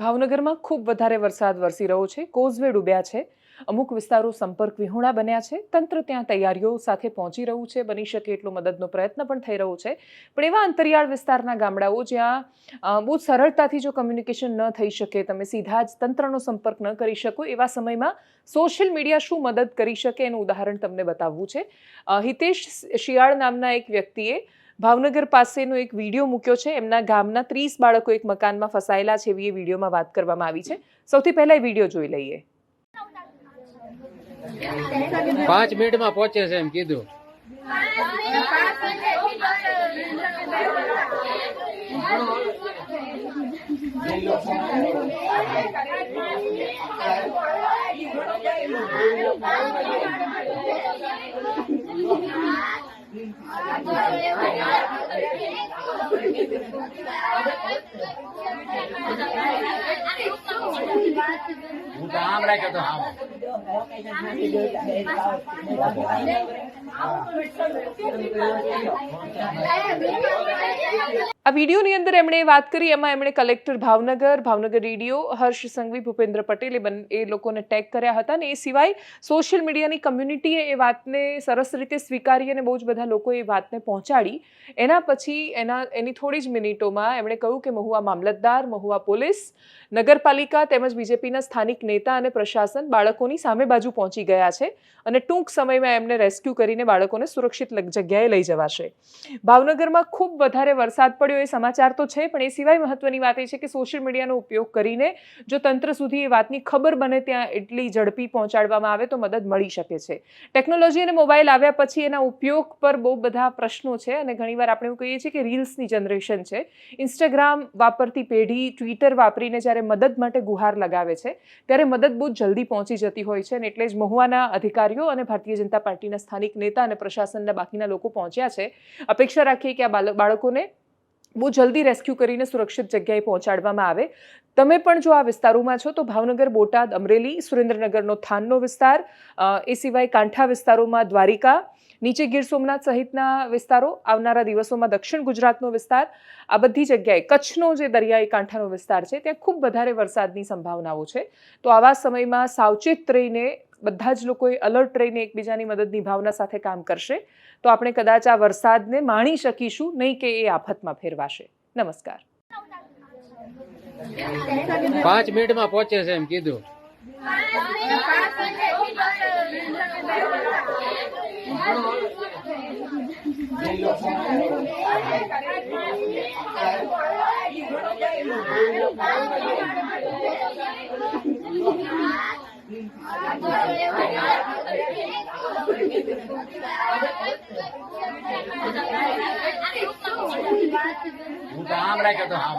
ભાવનગરમાં ખૂબ વધારે વરસાદ વરસી રહ્યો છે, કોઝવે ડૂબ્યા છે. અમુક વિસ્તારો સંપર્ક વિહોણા બન્યા છે. તંત્ર ત્યાં તૈયારીઓ સાથે પહોંચી રહ્યું છે, બની શકે એટલો મદદનો પ્રયત્ન પણ થઈ રહ્યો છે. પણ એવા અંતરિયાળ વિસ્તારના ગામડાઓ જ્યાં બહુ સરળતાથી જો કમ્યુનિકેશન ન થઈ શકે, તમે સીધા જ તંત્રનો સંપર્ક ન કરી શકો, એવા સમયમાં સોશિયલ મીડિયા શું મદદ કરી શકે એનું ઉદાહરણ તમને બતાવવું છે. હિતેશ શિયાળ નામના એક વ્યક્તિએ ભાવનગર પાસેનો એક વીડિયો મૂક્યો છે. એમના ગામના ત્રીસ બાળકો એક મકાનમાં ફસાયેલા છે એવી એ વિડીયોમાં વાત કરવામાં આવી છે. સૌથી પહેલા એ વીડિયો જોઈ લઈએ. પાંચ મિનિટમાં પહોંચે છે એમ કીધું. હું તો આમ રાખ્યો તો આમ આ વિડીયોની અંદર એમણે વાત કરી, એમાં એમણે કલેક્ટર ભાવનગર ભાવનગર રેડિયો હર્ષ સંઘવી, ભૂપેન્દ્ર પટેલ એ એ લોકોને ટેગ કર્યા હતા ને એ સિવાય સોશિયલ મીડિયાની કમ્યુનિટીએ એ વાતને સરસ રીતે સ્વીકારી અને બહુ જ બધા લોકોએ એ વાતને પહોંચાડી. એના પછી એના, એની થોડી જ મિનિટોમાં એમણે કહ્યું કે મહુવા મામલતદાર, મહુવા પોલીસ, નગરપાલિકા તેમજ બીજેપીના સ્થાનિક નેતા અને પ્રશાસન બાળકોની સામે બાજુ પહોંચી ગયા છે અને ટૂંક સમયમાં એમને રેસ્ક્યુ કરીને બાળકોને સુરક્ષિત જગ્યાએ લઈ જવાશે. ભાવનગરમાં ખૂબ વધારે વરસાદ પડ્યો એ સમાચાર તો છે, પણ એ સિવાય મહત્વની વાત એ છે કે સોશિયલ મીડિયાનો ઉપયોગ કરીને જો તંત્ર સુધી એ વાતની ખબર બને ત્યાં એટલી ઝડપી પહોંચાડવામાં આવે તો મદદ મળી શકે છે. ટેકનોલોજી અને મોબાઈલ આવ્યા પછી એના ઉપયોગ પર બહુ બધા પ્રશ્નો છે અને ઘણીવાર આપણે એવું કહીએ છીએ કે રીલ્સની જનરેશન છે. ઇન્સ્ટાગ્રામ વાપરતી પેઢી ટ્વિટર વાપરીને જ્યારે મદદ માટે ગુહાર લગાવે છે, ત્યારે મદદ બહુ જલ્દી પહોંચી જતી હોય છે અને એટલે જ મહુવાના અધિકારીઓ અને ભારતીય જનતા પાર્ટીના સ્થાનિક નેતા અને પ્રશાસનના બાકીના લોકો પહોંચ્યા છે. અપેક્ષા રાખીએ કે આ બાળકોને બહુ જલ્દી રેસ્ક્યુ કરીને સુરક્ષિત જગ્યાએ પહોંચાડવામાં આવે. તમે પણ જો આ વિસ્તારોમાં છો, તો ભાવનગર, બોટાદ, અમરેલી, સુરેન્દ્રનગરનો થાનનો વિસ્તાર એ સિવાય કાંઠા વિસ્તારોમાં દ્વારિકા, નીચે ગીર સોમનાથ સહિતના વિસ્તારો, આવનારા દિવસોમાં દક્ષિણ ગુજરાતનો વિસ્તાર, આ બધી જગ્યાએ કચ્છનો જે દરિયાઈ કાંઠાનો વિસ્તાર છે, ત્યાં ખૂબ વધારે વરસાદની સંભાવનાઓ છે. તો આવા સમયમાં સાવચેત રહીને બધા જ લોકોએ અલર્ટ રહીને એકબીજાની મદદની ભાવના સાથે કામ કરશે. તો આપણે કદાચ આ વરસાદને માણી શકીશું, નહીં કે એ આફતમાં ફેરવાશે. નમસ્કાર. પાંચ મિનિટમાં પહોંચે છે એમ કીધું. હું તો આમ રાખ્યો તો આમ